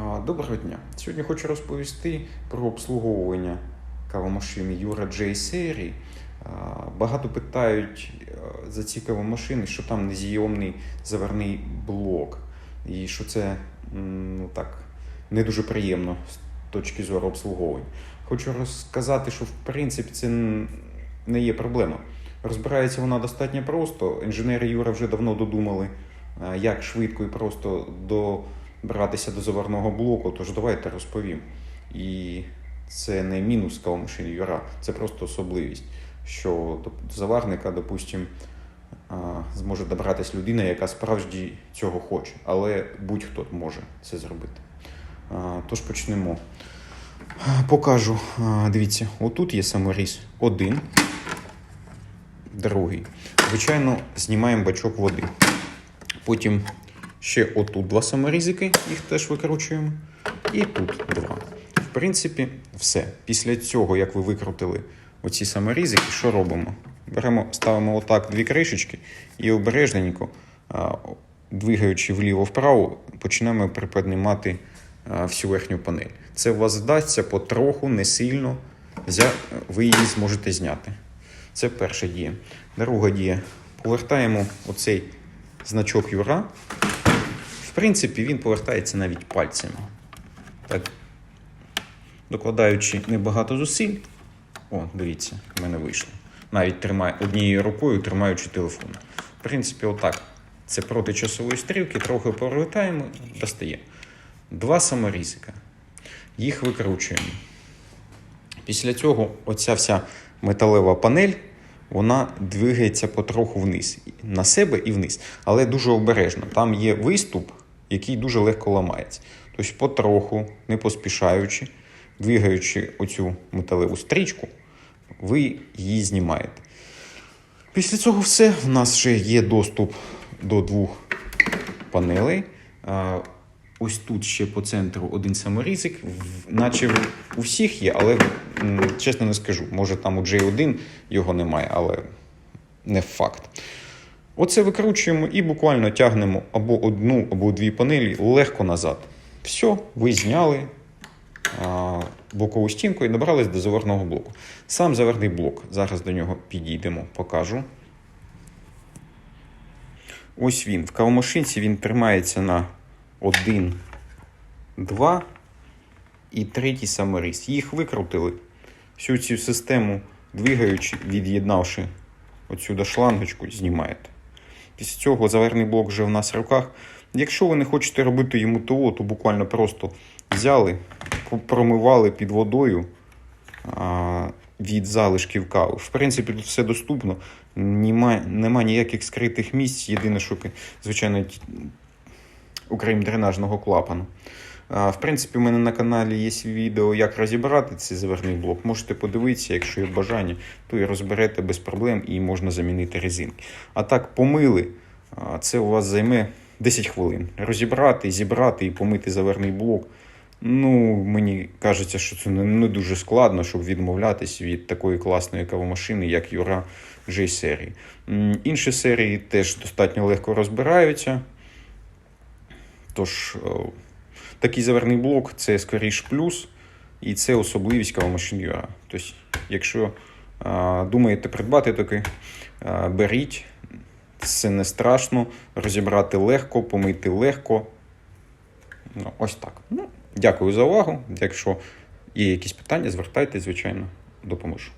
Доброго дня. Сьогодні хочу розповісти про обслуговування кавомашини Юра J серії. Багато питають е, за ці кавомашини, що там незйомний заварний блок, і що це ну, так, не дуже приємно з точки зору обслуговування. Хочу розказати, що в принципі це не є проблема. Розбирається вона достатньо просто. Інженери Юра вже давно додумали, як швидко і просто добратися до заварного блоку, тож давайте розповім. І це не мінус кавомашини Юра, це просто особливість, що до заварника, допустим, а, зможе добратися людина, яка справді цього хоче, але будь-хто може це зробити. Тож почнемо. Покажу. Дивіться, отут є саморіз один, другий. Звичайно, знімаємо бачок води. Потім ще отут два саморізики, їх теж викручуємо. І тут два. В принципі, все. Після цього, як ви викрутили оці саморізики, що робимо? Беремо, ставимо отак дві кришечки і обережненько, двигаючи вліво-вправо, починаємо приподнімати всю верхню панель. Це у вас вдасться потроху, не сильно. Ви її зможете зняти. Це перша дія. Друга дія. Повертаємо оцей значок Юра. В принципі, він повертається навіть пальцями. Так. Докладаючи небагато зусиль. О, дивіться, в мене вийшло. Навіть тримаю однією рукою тримаючи телефон. В принципі, отак. Це проти часової стрілки, трохи повертаємо, достаємо. Два саморізика. Їх викручуємо. Після цього оця вся металева панель вона двигається потроху вниз, на себе і вниз, але дуже обережно. Там є виступ, який дуже легко ламається. Тобто, потроху, не поспішаючи, двигаючи оцю металеву стрічку, ви її знімаєте. Після цього все. У нас ще є доступ до двох панелей. Ось тут ще по центру один саморізик, наче у всіх є, але чесно не скажу. Може там у J1 його немає, але не факт. Оце викручуємо і буквально тягнемо або одну, або дві панелі легко назад. Все, ви зняли бокову стінку і добрались до заварного блоку. Сам заварний блок. Зараз до нього підійдемо, покажу. Ось він. В кавомашинці він тримається на 1, 2 і третій саморіз. Їх викрутили. Всю цю систему, двигаючи, від'єднавши отсюди шлангочку, знімаєте. Після цього заверний блок вже в нас в руках. Якщо ви не хочете робити йому ТО, то буквально просто взяли, промивали під водою від залишків кави. В принципі, тут все доступно. Нема, нема ніяких скритих місць. Єдине, що, звичайно, окрім дренажного клапану. В принципі, у мене на каналі є відео, як розібрати цей заверний блок. Можете подивитися, якщо є бажання, то і розберете без проблем і можна замінити резинки. А так, помили, це у вас займе 10 хвилин. Розібрати, зібрати і помити заверний блок. Ну, мені кажеться, що це не, дуже складно, щоб відмовлятись від такої класної кавомашини, як Юра J серії. Інші серії теж достатньо легко розбираються. Тож, такий заверний блок це скоріш плюс, і це особливість кавомашин Юра. Тобто, якщо е, думаєте придбати такий, е, беріть. Це не страшно, розібрати легко, помити легко. Ну, ось так. Ну, дякую за увагу. Якщо є якісь питання, звертайтеся, звичайно, допоможу.